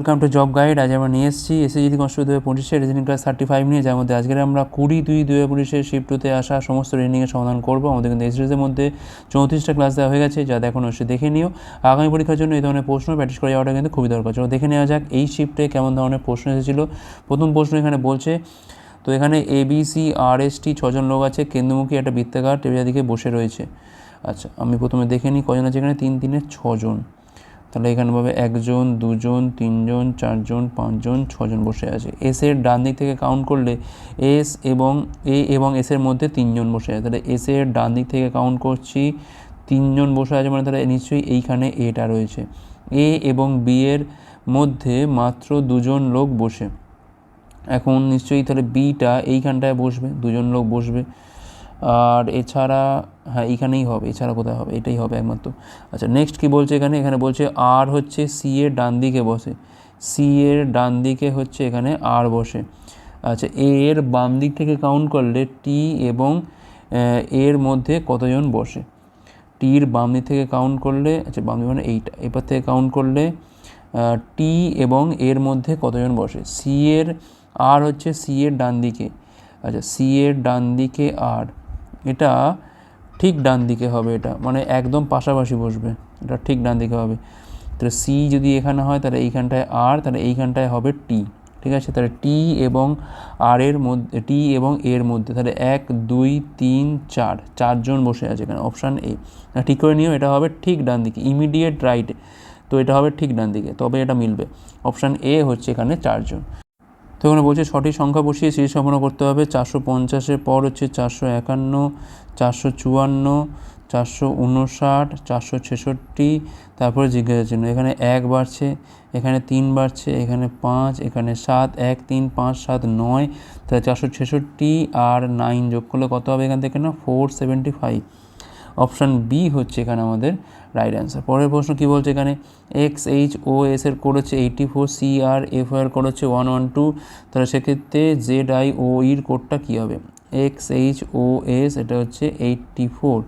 Welcome to job guide আজ আমরা নিয়ে এসেছি এসে যদি কনস্টেবল দু হাজার পঁচিশে রিজনিং ক্লাস থার্টি ফাইভ নিয়ে, যার মধ্যে আজকে আমরা কুড়ি দুই দু হাজার পঁচিশে শিফটুতে আসা সমস্ত রিজনিংয়ের সমাধান করব। আমাদের কিন্তু এই সিরিজের মধ্যে চৌত্রিশটা ক্লাস দেওয়া হয়ে গেছে, যা দেখুন অবশ্যই দেখে নিও। আগামী পরীক্ষার জন্য এই ধরনের প্রশ্ন প্র্যাকটিস করে যাওয়াটা কিন্তু খুবই দরকার। চলো দেখে নেওয়া যাক এই শিফটে কেমন ধরনের প্রশ্ন এসেছিল। প্রথম প্রশ্ন এখানে বলছে, তো এখানে A B C R S T ছজন লোক আছে, কেন্দ্রমুখী একটা বৃত্তাকার টেবিলের দিকে বসে রয়েছে। আচ্ছা আমি প্রথমে দেখে নিই, কজন আছে এখানে? তিন তিনে ছজন। তাহলে এখানে পাবে একজন, দুজন, তিনজন, চারজন, পাঁচজন, ছজন বসে আছে। এস এর ডান দিক থেকে কাউন্ট করলে এস এবং এ এবং এস এর মধ্যে তিনজন বসে আছে। তাহলে এস এর ডান দিক থেকে কাউন্ট করছি, তিনজন বসে আছে মানে তাহলে নিশ্চয়ই এইখানে এটা রয়েছে। এ এবং বি এর মধ্যে মাত্র দুজন লোক বসে। এখন নিশ্চয়ই তাহলে বিটা এইখানটায় বসবে, দুজন লোক বসবে। আর এছাড়া হ্যাঁ এইখানেই হবে, এছাড়া কোথায় হবে? এটাই হবে একমাত্র। আচ্ছা নেক্সট কী বলছে এখানে? এখানে বলছে আর হচ্ছে সি এর ডান দিকে বসে। সি এর ডান দিকে হচ্ছে এখানে আর বসে। আচ্ছা এ এর বাম দিক থেকে কাউন্ট করলে টি এবং এর মধ্যে কতজন বসে? টির বাম দিক থেকে কাউন্ট করলে আচ্ছা বাম দিক মানে এইটা এবার থেকে কাউন্ট করলে টি এবং এর মধ্যে কতজন বসে? সি এর আর হচ্ছে সি এর ডান দিকে। আচ্ছা সি এর ডান দিকে আর এটা ঠিক ডান দিকে হবে এটা। মানে একদম পাশাপাশি বসবে। এটা ঠিক ডান দিকে হবে। তাহলে সি যদি এখানে হয়, তাহলে এইখানটায় আর তাহলে এইখানটায় হবে টি ঠিক আছে? তাহলে টি এবং আর এর মধ্যে টি এবং এর মধ্যে। তাহলে এক, দুই, তিন, চার। চারজন বসে আছে এখানে। অপশান এ ঠিক করে নিও, এটা হবে ঠিক ডান দিকে। ইমিডিয়েট রাইটে তো এটা হবে ঠিক ডান দিকে। তবে এটা মিলবে। অপশান এ হচ্ছে এখানে চারজন। তো এখানে বলছে ছটি সংখ্যা বসিয়ে সিরিজ সম্পন্ন করতে হবে। চারশো পঞ্চাশের পর হচ্ছে চারশো একান্ন, চারশো চুয়ান্ন, চারশো উনষাট, চারশো ছেষট্টি, তারপরে জিজ্ঞাসা চিহ্ন। এখানে এক বাড়ছে, এখানে তিন বাড়ছে, এখানে পাঁচ, এখানে সাত, এক, তিন, পাঁচ, সাত, নয়, তাহলে চারশো ছেষট্টি আর নাইন যোগ করলে কত হবে এখান থেকে না? Four seventy five. Option B হচ্ছে এখানে আমাদের রাইট অ্যান্সার পরের প্রশ্ন কী বলছে এখানে? এক্স এইচ ও এস এর কোড হচ্ছে eighty four C R F এর কোড হচ্ছে ওয়ান ওয়ান টু তাহলে সেক্ষেত্রে জেড আই ও ইর কোডটা কী হবে? এক্স এইচ ও এস এটা হচ্ছে eighty four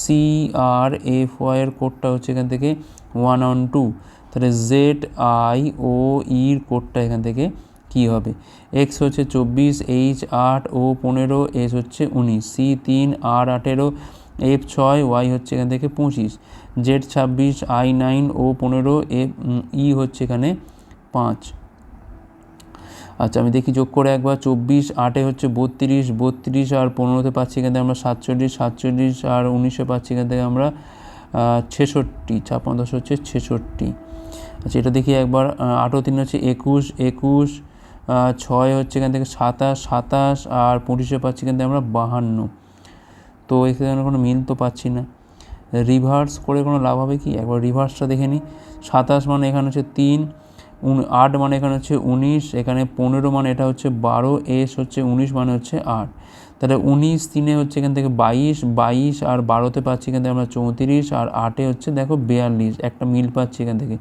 C R F ওয়াইয়ের কোডটা হচ্ছে এখান থেকে ওয়ান ওয়ান টু তাহলে জেড আই ও ইর কোডটা এখান থেকে কী হবে? এক্স হচ্ছে চব্বিশ এইচ আট ও পনেরো এস হচ্ছে উনিশ। সি তিন আর আঠেরো এফ ছয় ওয়াই হচ্ছে এখান থেকে পঁচিশ। জেড ছাব্বিশ, আই নাইন, ও পনেরো এফ ই হচ্ছে এখানে পাঁচ। আচ্ছা আমি দেখি যোগ করে একবার, চব্বিশ, আটে হচ্ছে বত্রিশ বত্রিশ আর পনেরোতে পাচ্ছি এখান থেকে আমরা সাতচল্লিশ সাতচল্লিশ আর উনিশে পাচ্ছি এখান থেকে আমরা ছেষট্টি, ছাপ্পান্ন দশ হচ্ছে ছেষট্টি। আচ্ছা এটা দেখি একবার আঠেরো তিন হচ্ছে একুশ একুশ ছয় হচ্ছে এখান থেকে সাতাশ সাতাশ আর পঁচিশে পাচ্ছি এখান থেকে আমরা বাহান্ন। তো এখানে কোনো মিল তো পাচ্ছি না। রিভার্স করে কোনো লাভ হবে কি? একবার রিভার্সটা দেখে নিই সাতাশ মানে এখানে হচ্ছে তিন আট মানে এখানে হচ্ছে উনিশ, এখানে পনেরো মানে এটা হচ্ছে বারো এস হচ্ছে উনিশ মানে হচ্ছে আট। তাহলে উনিশ তিনে হচ্ছে এখান থেকে বাইশ বাইশ আর বারোতে পাচ্ছি এখান থেকে আমরা চৌত্রিশ আর আটে হচ্ছে দেখো বিয়াল্লিশ, একটা মিল পাচ্ছি এখান থেকে।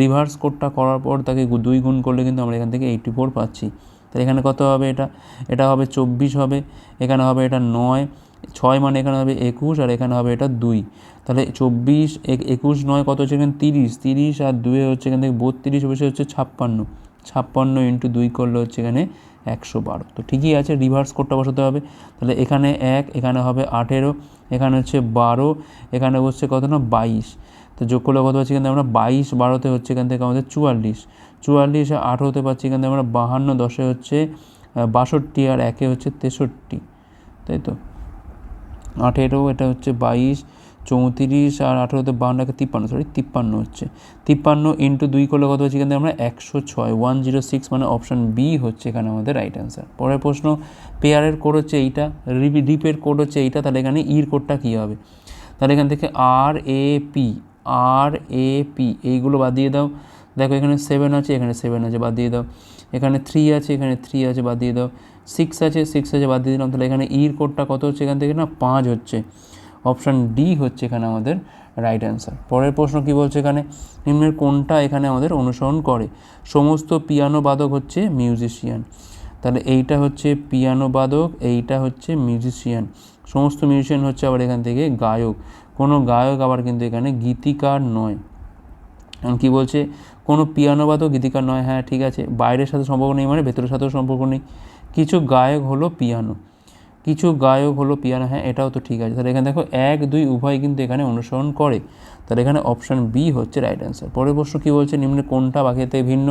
রিভার্স কোডটা করার পর তাকে দুই গুণ করলে কিন্তু আমরা এখান থেকে এইটটি ফোর পাচ্ছি। তাহলে এখানে কত হবে এটা? এটা হবে চব্বিশ হবে, এখানে হবে এটা নয় ছয় মানে এখানে হবে একুশ আর এখানে হবে এটা দুই। তাহলে চব্বিশ একুশ নয় কত হচ্ছে এখানে তিরিশ? তিরিশ আর দুয়ে হচ্ছে এখান থেকে বত্রিশ, বসে হচ্ছে ছাপ্পান্ন। ছাপ্পান্ন ইন্টু দুই করলে হচ্ছে এখানে একশো বারো। তো ঠিকই আছে রিভার্স কোডটা বসাতে হবে। তাহলে এখানে এক, এখানে হবে আঠেরো, এখানে হচ্ছে বারো, এখানে হচ্ছে কত না বাইশ। তো যোগ করলে কত পাচ্ছি কিন্তু আমরা বাইশ, বারোতে হচ্ছে এখান থেকে আমাদের চুয়াল্লিশ। চুয়াল্লিশ আর আঠেরোতে পাচ্ছি থেকে আমরা বাহান্ন, দশে হচ্ছে বাষট্টি আর একে হচ্ছে তেষট্টি। তাই তো? আঠেরো, এটা হচ্ছে বাইশ, চৌত্রিশ আর আঠেরোতে বাউন্নকে তিপ্পান্ন সরি তিপ্পান্ন হচ্ছে। তিপ্পান্ন ইন্টু দুই করলে কত হচ্ছে এখানে আমরা একশো ছয় ওয়ান জিরো সিক্স মানে অপশান বি হচ্ছে এখানে আমাদের রাইট অ্যান্সার পরের প্রশ্ন পেয়ারের কোড হচ্ছে এইটা রিপের কোড হচ্ছে এইটা, তাহলে এখানে ইর কোডটা কী হবে? তাহলে এখান থেকে আর A P R A P এইগুলো বাদ দিয়ে দাও। দেখো এখানে সেভেন আছে, এখানে সেভেন আছে, বাদ দিয়ে দাও। এখানে থ্রি আছে, এখানে থ্রি আছে, বাদ দিয়ে দাও। সিক্স আছে সিক্স আছে, বাদ দিয়ে দিলাম। তাহলে এখানে ইর কোডটা কত হচ্ছে এখান থেকে না? পাঁচ হচ্ছে। অপশান ডি হচ্ছে এখানে আমাদের রাইট অ্যান্সার পরের প্রশ্ন কি বলছে এখানে? নিম্নের কোনটা এখানে আমাদের অনুসরণ করে? সমস্ত পিয়ানো বাদক হচ্ছে মিউজিশিয়ান তাহলে এইটা হচ্ছে পিয়ানো বাদক, এইটা হচ্ছে মিউজিশিয়ান সমস্ত মিউজিশিয়ান হচ্ছে আবার এখান থেকে গায়ক। কোনো গায়ক আবার কিন্তু এখানে গীতিকার নয়। এখন কী বলছে? কোনো পিয়ানো বাদক, গীতিকার নয়। হ্যাঁ ঠিক আছে। বাইরের সাথে সম্পর্ক নেই মানে ভেতরের সাথেও সম্পর্ক নেই। কিছু গায়ক হলো পিয়ানো। কিছু গায়ক হলো পিয়ানো হ্যাঁ এটাও তো ঠিক আছে। তাহলে এখানে দেখো এক, দুই, উভয় কিন্তু এখানে অনুসরণ করে। তাহলে এখানে অপশান বি হচ্ছে রাইট অ্যান্সার পরের প্রশ্ন কী বলছে? নিম্নে কোনটা বাকিতে ভিন্ন?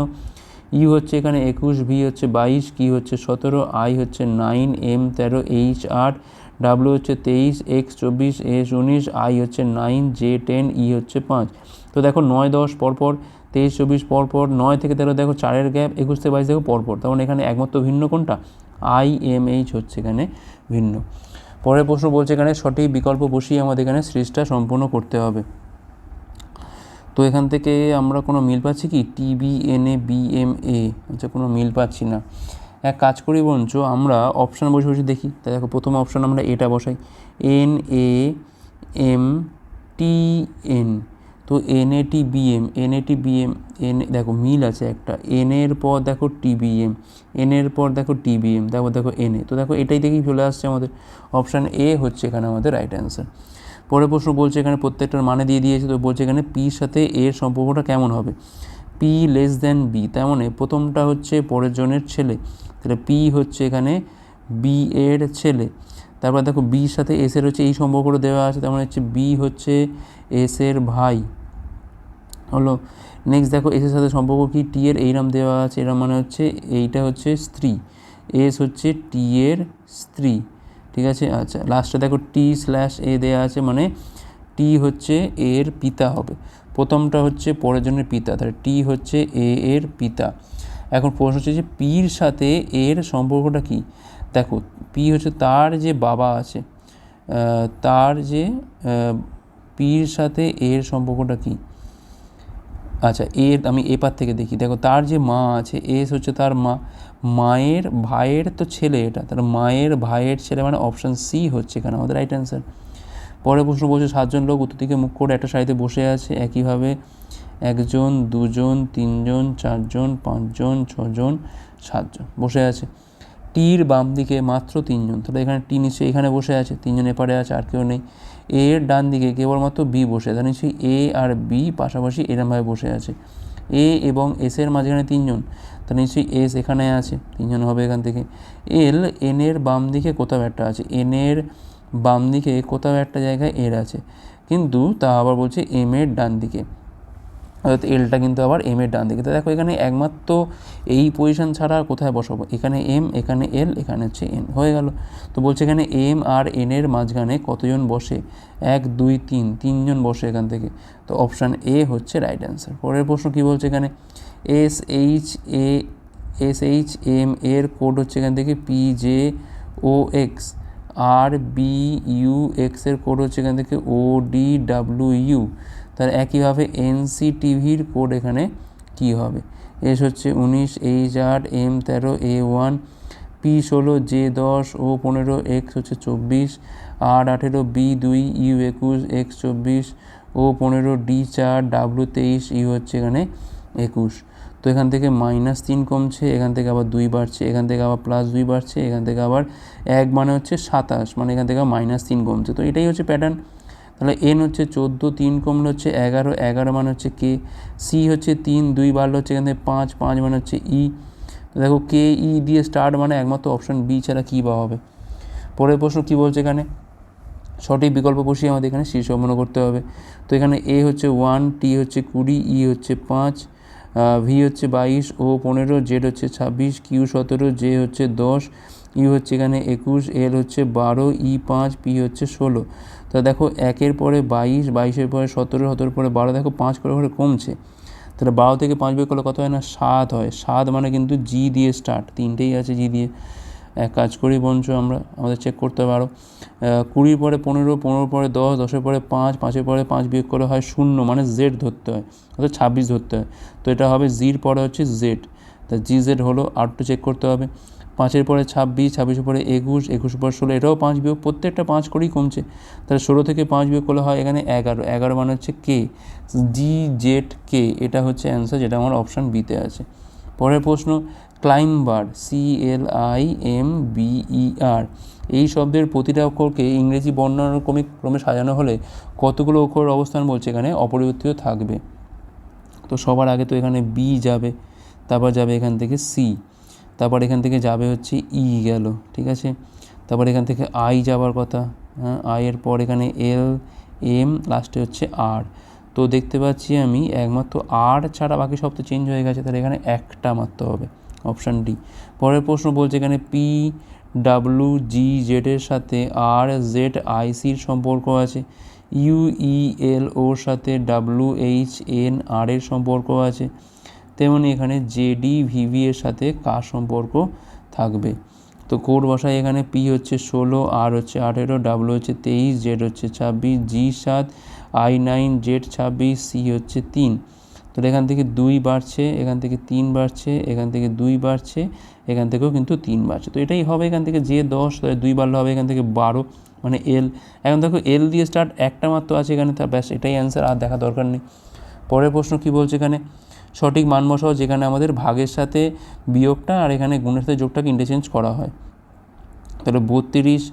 ই হচ্ছে এখানে একুশ ভি হচ্ছে বাইশ কি হচ্ছে সতেরো আই হচ্ছে নাইন এম তেরো এইচ আট ডাব্লিউ হচ্ছে তেইশ এক্স চব্বিশ এস উনিশ আই হচ্ছে নাইন জে টেন ই হচ্ছে পাঁচ। তো দেখো নয়, দশ, পরপর তেইশ, চব্বিশ, পরপর নয় থেকে তেরো, দেখো চারের গ্যাপ, একুশ থেকে বাইশ, দেখো পরপর। তখন এখানে একমাত্র ভিন্ন কোনটা? আই এম এইচ হচ্ছে এখানে ভিন্ন। পরের প্রশ্ন বলছে এখানে সঠিক বিকল্প বসিয়ে আমাদের এখানে সিরিজটা সম্পূর্ণ করতে হবে। তো এখান থেকে আমরা কোনো মিল পাচ্ছি কি? T B N A B M A আচ্ছা কোনো মিল পাচ্ছি না। এক কাজ করি বঞ্চ আমরা অপশান বসে বসে দেখি। তাই দেখো, প্রথম অপশান আমরা এটা বসাই। N A M T N তো N A T B M N A T B M N দেখো মিল আছে একটা। এন এর পর দেখো টি বি এম এন এর পর দেখো টি বি এম তারপর দেখো এন এ তো দেখো এটাই দেখেই চলে আসছে আমাদের অপশান এ হচ্ছে এখানে আমাদের রাইট অ্যান্সার পরের প্রশ্ন বলছে এখানে প্রত্যেকটার মানে দিয়ে দিয়েছে, তো বলছে এখানে পির সাথে এর সম্পর্কটা কেমন হবে? পি লেস দেন বি তার মানে প্রথমটা হচ্ছে পরের জনের ছেলে। তাহলে পি হচ্ছে এখানে বি এর ছেলে। তারপর দেখো বির সাথে এস এর হচ্ছে এই সম্পর্কটা দেওয়া আছে, তার মানে হচ্ছে বি হচ্ছে এস এর ভাই। হলো। নেক্সট দেখো এসের সাথে সম্পর্ক কি? টি এর এই নাম দেওয়া আছে, এরা মানে হচ্ছে এইটা হচ্ছে স্ত্রী। এস হচ্ছে টি এর স্ত্রী, ঠিক আছে? আচ্ছা লাস্টে দেখো টি স্ল্যাশ এ দেওয়া আছে মানে টি হচ্ছে এর পিতা হবে। প্রথমটা হচ্ছে পরের জনের পিতা, তাহলে টি হচ্ছে এ এর পিতা। এখন প্রশ্ন হচ্ছে যে পির সাথে এর সম্পর্কটা কি? দেখো পি হচ্ছে তার যে বাবা আছে তার যে পির সাথে এর সম্পর্কটা কী? আচ্ছা এর আমি এপার থেকে দেখি। দেখো, তার যে মা আছে, এস হচ্ছে তার মা। মায়ের, ভাইয়ের তো ছেলে এটা, তার মায়ের, ভাইয়ের ছেলে মানে অপশান সি হচ্ছে এখানে আমাদের রাইট অ্যান্সার পরের প্রশ্ন বলছে, সাতজন লোক উত্তর দিকে মুখ করে একটা সারিতে বসে আছে, একইভাবে একজন, দুজন, তিনজন, চারজন, পাঁচজন, ছজন, সাতজন বসে আছে। টির বাম দিকে মাত্র তিনজন, তাহলে এখানে টি নিশ্চয়ই এখানে বসে আছে, তিনজন এপারে আছে, আর কেউ নেই। এর ডান দিকে কেবলমাত্র বি বসে তাহলে নিশ্চয়ই এ আর বি পাশাপাশি এরমভাবে বসে আছে। এ এবং এস এর মাঝখানে তিনজন তাহলে নিশ্চয়ই এস এখানে আছে, তিনজন হবে এখান থেকে। এল এন এর বাম দিকে কোথাও একটা আছে, এন এর বাম দিকে কোথাও একটা জায়গায় এর আছে। কিন্তু তা আবার বলছে এম এর ডান দিকে। অর্থাৎ এলটা কিন্তু আবার এম এর ডান দিকে তো দেখো এখানে একমাত্র এই পজিশন ছাড়া আর কোথায় বসাবো? এখানে এম এখানে এল এখানে হচ্ছে এন হয়ে গেল। তো বলছে এখানে এম আর এন এর মাঝখানে কতজন বসে? এক, দুই, তিন, তিনজন বসে এখান থেকে। তো অপশান এ হচ্ছে রাইট অ্যান্সার পরের প্রশ্ন কী বলছে এখানে? S H A S H M এর কোড হচ্ছে এখান থেকে P J O X R B U এক্সের কোড হচ্ছে এখান থেকে ও ডি ডাব্লিউ ইউ। তাহলে একইভাবে এনসি টিভির কোড এখানে কী হবে? এস হচ্ছে উনিশ, এইচ আট, এম তেরো, এ ওয়ান, পি ষোলো, জে দশ, ও পনেরো, এক্স হচ্ছে চব্বিশ আট আঠেরো, বি দুই, ইউ একুশ, এক্স চব্বিশ, ও পনেরো, ডি চার ডাব্লু তেইশ, ইউ হচ্ছে এখানে একুশ। তো এখান থেকে মাইনাস তিন কমছে, এখান থেকে আবার দুই বাড়ছে, এখান থেকে আবার প্লাস দুই বাড়ছে, এখান থেকে আবার এক মানে হচ্ছে সাতাশ মানে এখান থেকে মাইনাস তিন কমছে। তো এটাই হচ্ছে প্যাটার্ন তাহলে এন হচ্ছে চোদ্দ, তিন কমলে হচ্ছে এগারো এগারো মানে হচ্ছে কে সি হচ্ছে তিন, দুই বাড়লে হচ্ছে এখান থেকে পাঁচ পাঁচ মানে হচ্ছে ই দেখো কে ই দিয়ে স্টার্ট মানে একমাত্র অপশান বি ছাড়া কী বা হবে? পরের প্রশ্ন কী বলছে এখানে? সঠিক বিকল্প বসিয়ে আমাদের এখানে শীর্ষ করতে হবে। তো এখানে এ হচ্ছে ওয়ান টি হচ্ছে কুড়ি ই হচ্ছে পাঁচ ভি হচ্ছে বাইশ ও পনেরো জেড হচ্ছে ছাব্বিশ কিউ সতেরো জে হচ্ছে দশ ইউ হচ্ছে এখানে একুশ এল হচ্ছে বারো ই পাঁচ পি হচ্ছে ষোলো। তো দেখো, একের পরে বাইশ, বাইশের পরে সতেরো, সতেরোর পরে বারো, দেখো পাঁচ করে করে কমছে। তাহলে বারো থেকে পাঁচ বের করলে কত হয় না? সাত হয়। সাত মানে কিন্তু জি দিয়ে স্টার্ট তিনটেই আছে জি দিয়ে। এক কাজ করি বঞ্চ আমরা, আমাদের চেক করতে হবে আরও কুড়ির পরে পনেরো পনেরো পরে দশ, দশের পরে পাঁচ, পাঁচের পরে পাঁচ বিয়োগ করে হয় শূন্য মানে জেড ধরতে হয়, অর্থাৎ ছাব্বিশ ধরতে হয়। তো এটা হবে জির পরে হচ্ছে জেড তা জি জেড হলো আরটু চেক করতে হবে। পাঁচের পরে ছাব্বিশ, ছাব্বিশের পরে একুশ একুশ পরে ষোলো, এটাও পাঁচ বিয়োগ, প্রত্যেকটা পাঁচ করেই কমছে। তাহলে ষোলো থেকে পাঁচ বিয়োগ করলে হয় এখানে এগারো। এগারো মানে হচ্ছে কে জি জেড কে এটা হচ্ছে অ্যান্সার যেটা আমার অপশান বিতে আছে। পরের প্রশ্ন climber C L I M B E R এই শব্দের প্রতিটা অক্ষরকে ইংরেজি বর্ণানুক্রমিক ক্রমে সাজানো হলে কতগুলো অক্ষরের অবস্থান বলছে এখানে? অপরিবর্তিত থাকবে। তো সবার আগে তো এখানে বি যাবে, তারপর যাবে এখান থেকে সি তারপর এখান থেকে যাবে হচ্ছে ই গেল, ঠিক আছে? তারপর এখান থেকে আই যাওয়ার কথা হ্যাঁ? আইয়ের পর এখানে এল এম লাস্টে হচ্ছে আর তো দেখতে পাচ্ছি আমি, একমাত্র আর ছাড়া বাকি সব তো চেঞ্জ হয়ে গেছে, তাহলে এখানে একটা মাত্র হবে। Option D. পরের প্রশ্ন বলছে এখানে পি ডাব্লু জি জেডের সাথে আর জেড আইসির সম্পর্ক আছে। ইউ ই এল ওর সাথে ডাব্লু এইচ এন আর এর সম্পর্ক আছে। তেমনি এখানে জেডি ভিভি এর সাথে কার সম্পর্ক থাকবে? তো কোড বসায় এখানে পি হচ্ছে ষোলো আর হচ্ছে আঠেরো ডাব্লু হচ্ছে তেইশ জেড হচ্ছে ছাব্বিশ জি সাত আই নাইন জেড ছাব্বিশ সি হচ্ছে তিন। তো এখান থেকে দুই বাড়ছে, এখান থেকে তিন বাড়ছে, এখান থেকে দুই বাড়ছে, এখান থেকেও কিন্তু তিন বাড়ছে। তো এটাই হবে এখান থেকে যে দশ, তাহলে দুই বাড়লে হবে এখান থেকে বারো মানে এল এখন দেখো এল দিয়ে স্টার্ট একটা মাত্র আছে এখানে তার ব্যাস এটাই অ্যান্সার আর দেখা দরকার নেই। পরের প্রশ্ন কি বলছে এখানে? সঠিক মান বসাও যেখানে আমাদের ভাগের সাথে বিয়োগটা আর এখানে গুণের সাথে যোগটাকে ইন্টারচেঞ্জ করা হয়। তাহলে বত্রিশ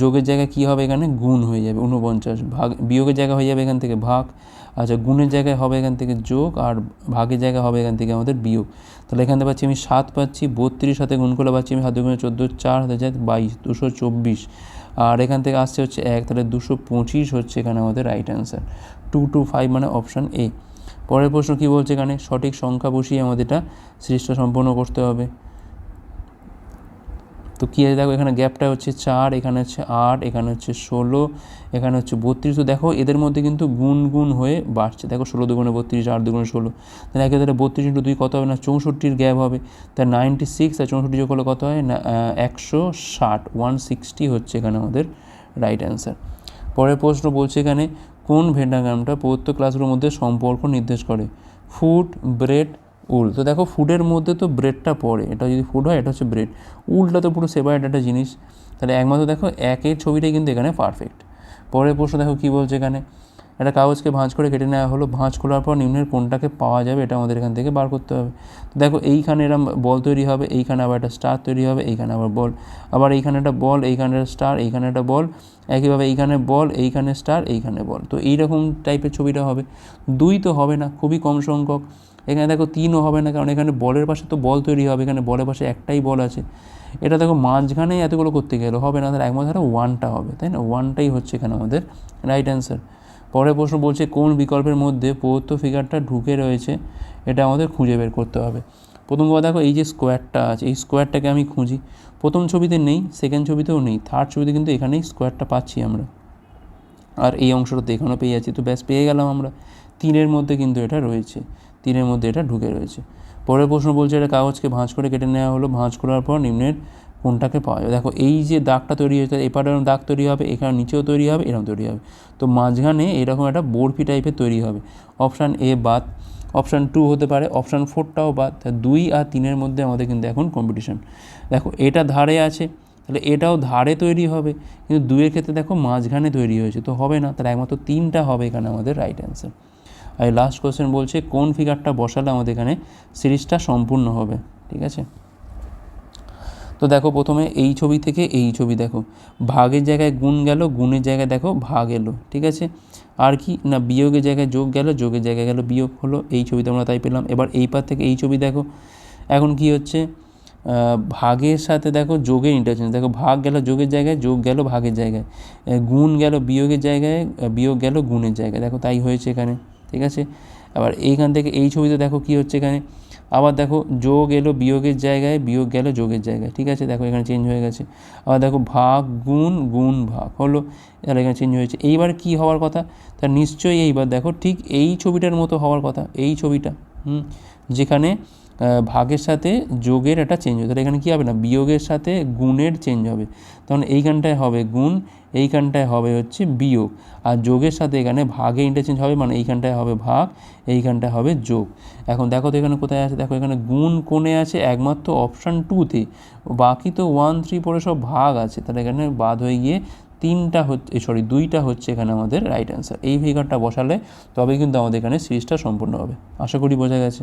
যোগের জায়গায় কী হবে এখানে? গুণ হয়ে যাবে উনপঞ্চাশ ভাগ, বিয়োগের জায়গা হয়ে যাবে এখান থেকে ভাগ। আচ্ছা গুণের জায়গায় হবে এখান থেকে যোগ আর ভাগের জায়গা হবে এখান থেকে আমাদের বিয়োগ। তাহলে এখান থেকে পাচ্ছি আমি সাত পাচ্ছি, বত্রিশ সাথে গুণ করলে পাচ্ছি আমি সাত গুণে চোদ্দ, চার হাতে যায় বাইশ, দুশো চব্বিশ। আর এখান থেকে আসছে হচ্ছে এক, তাহলে দুশো পঁচিশ হচ্ছে এখানে আমাদের right answer two two five মানে অপশান এ পরের প্রশ্ন কী বলছে এখানে? সঠিক সংখ্যা বসিয়ে আমাদের এটা সৃষ্টি সম্পন্ন করতে হবে। তো কী আছে? দেখো, এখানে গ্যাপটা হচ্ছে চার, এখানে হচ্ছে আট, এখানে হচ্ছে ষোলো, এখানে হচ্ছে বত্রিশ। তো দেখো, এদের মধ্যে কিন্তু গুণ গুণ হয়ে বাড়ছে। দেখো, ষোলো দুগুণে বত্রিশ, আট দুগুণে ষোলো। তাহলে একে তাহলে বত্রিশ ইন্টু দুই কত হবে না? চৌষট্টির গ্যাপ হবে। তা নাইনটি সিক্স আর চৌষট্টি যোগ করলে কত হয়? না একশো ষাট। ওয়ান সিক্সটি হচ্ছে এখানে আমাদের রাইট অ্যান্সার পরের প্রশ্ন বলছে এখানে, কোন ভেন্ডাগ্রামটা প্রদত্ত ক্লাসগুলোর মধ্যে সম্পর্ক নির্দেশ করে? Food bread wool. তো দেখো ফুডের মধ্যে তো ব্রেডটা পড়ে। এটা যদি ফুড হয়, এটা হচ্ছে ব্রেড উলটা তো পুরো সেপারেট একটা জিনিস। তাহলে একমাত্র দেখো একের ছবিটাই কিন্তু এখানে পারফেক্ট পরের প্রশ্ন দেখো কী বলছে এখানে? একটা কাগজকে ভাঁজ করে কেটে নেওয়া হলো। ভাঁজ করার পর নিম্নের কোনটাকে পাওয়া যাবে এটা আমাদের এখান থেকে বার করতে হবে। দেখো এইখানে এরম বল তৈরি হবে, এইখানে আবার একটা স্টার তৈরি হবে, এইখানে আবার বল আবার এইখানে একটা বল এইখানে একটা স্টার এইখানে একটা বল একইভাবে এইখানে বল এইখানে স্টার এইখানে বল তো এইরকম টাইপের ছবিটা হবে। দুই তো হবে না, খুবই কম সংখ্যক। এখানে দেখো তিনও হবে না, কারণ এখানে বলের পাশে তো বল তৈরি হবে, এখানে বলের পাশে একটাই বল আছে। এটা দেখো মাঝখানে এতগুলো করতে গেলে হবে না, তাহলে একমাত্র ওয়ানটা হবে, তাই না? ওয়ানটাই হচ্ছে এখানে আমাদের রাইট অ্যান্সার পরের প্রশ্ন বলছে, কোন বিকল্পের মধ্যে প্রদত্ত ফিগারটা ঢুকে রয়েছে, এটা আমাদের খুঁজে বের করতে হবে। প্রথম কথা দেখো, এই যে স্কোয়ারটা আছে, এই স্কোয়ারটাকে আমি খুঁজি। প্রথম ছবিতে নেই সেকেন্ড ছবিতেও নেই থার্ড ছবিতে কিন্তু এখানেই স্কোয়ারটা পাচ্ছি আমরা। আর এই অংশটা তো এখানেও পেয়ে যাচ্ছি, তো ব্যাস পেয়ে গেলাম আমরা। তিনের মধ্যে কিন্তু এটা রয়েছে। তিনের মধ্যে এটা ঢুকে রয়েছে। পরের প্রশ্ন বলছে, এটা কাগজকে ভাঁজ করে কেটে নেওয়া হলো। ভাঁজ করার পর নিম্নের কোনটাকে পাওয়া যাবে? দেখো, এই যে দাগটা তৈরি হয়েছে এপারে এরকম দাগ তৈরি হবে, এখানে নিচেও তৈরি হবে, এরকম তৈরি হবে। তো মাঝখানে এরকম একটা বরফি টাইপের তৈরি হবে। অপশান এ বাদ, অপশান টু হতে পারে, অপশান ফোরটাও বাদ। দুই আর তিনের মধ্যে আমাদের কিন্তু এখন কম্পিটিশন দেখো, এটা ধারে আছে, তাহলে এটাও ধারে তৈরি হবে, কিন্তু দুইয়ের ক্ষেত্রে দেখো মাঝখানে তৈরি হয়েছে, তো হবে না, তাহলে একমাত্র তিনটা হবে এখানে আমাদের রাইট অ্যান্সার আর লাস্ট কোয়েশ্চেন বলছে, কোন ফিগারটা বসালে আমাদের এখানে সিরিজটা সম্পূর্ণ হবে? ঠিক আছে? তো দেখো প্রথমে এই ছবি থেকে এই ছবি দেখো। ভাগের জায়গায় গুণ গেল, গুণের জায়গায় দেখো ভাগ এলো, ঠিক আছে? আর কি? না, বিয়োগের জায়গায় যোগ গেল, যোগের জায়গায় গেল বিয়োগ হলো, এই ছবিতে আমরা তাই পেলাম। এবার এই পার থেকে এই ছবি দেখো। এখন কি হচ্ছে? ভাগের সাথে দেখো যোগের ইন্টারচেঞ্জ দেখো ভাগ গেল যোগের জায়গায়, যোগ গেল ভাগের জায়গায়। গুণ গেল বিয়োগের জায়গায়, বিয়োগ গেল গুণের জায়গায়, দেখো তাই হয়েছে এখানে। ঠিক আছে? আবার এইখান থেকে এই ছবিতে দেখো কি হচ্ছে এখানে? আবার দেখো যোগ এলো বিয়োগের জায়গায়, বিয়োগ গেল যোগের জায়গায়। ঠিক আছে? দেখো এখানে চেঞ্জ হয়ে গেছে। আবার দেখো ভাগ, গুণ গুণ, ভাগ হলো। তাহলে এখানে চেঞ্জ হয়েছে। এইবার কি হওয়ার কথা? তা নিশ্চয়ই এইবার দেখো ঠিক এই ছবিটার মতো হওয়ার কথা। এই ছবিটা, হুম? যেখানে ভাগের সাথে যোগের একটা চেঞ্জ হবে। তাহলে এখানে কী হবে না? বিয়োগের সাথে গুণের চেঞ্জ হবে। তখন এইখানটায় হবে গুণ, এইখানটায় হবে হচ্ছে বিয়োগ। আর যোগের সাথে এখানে ভাগে ইন্টারচেঞ্জ হবে মানে এইখানটায় হবে ভাগ, এইখানটায় হবে যোগ। এখন দেখো তো এখানে কোথায় আছে? দেখো এখানে গুণ কোণে আছে একমাত্র অপশান টুতে বাকি তো ওয়ান থ্রি পরে সব ভাগ আছে। তাহলে এখানে বাদ হয়ে গিয়ে তিনটা হচ্ছে সরি দুইটা হচ্ছে এখানে আমাদের রাইট অ্যান্সার এই ফিগারটা বসালে তবে কিন্তু আমাদের এখানে সিরিজটা সম্পূর্ণ হবে। আশা করি বোঝা গেছে।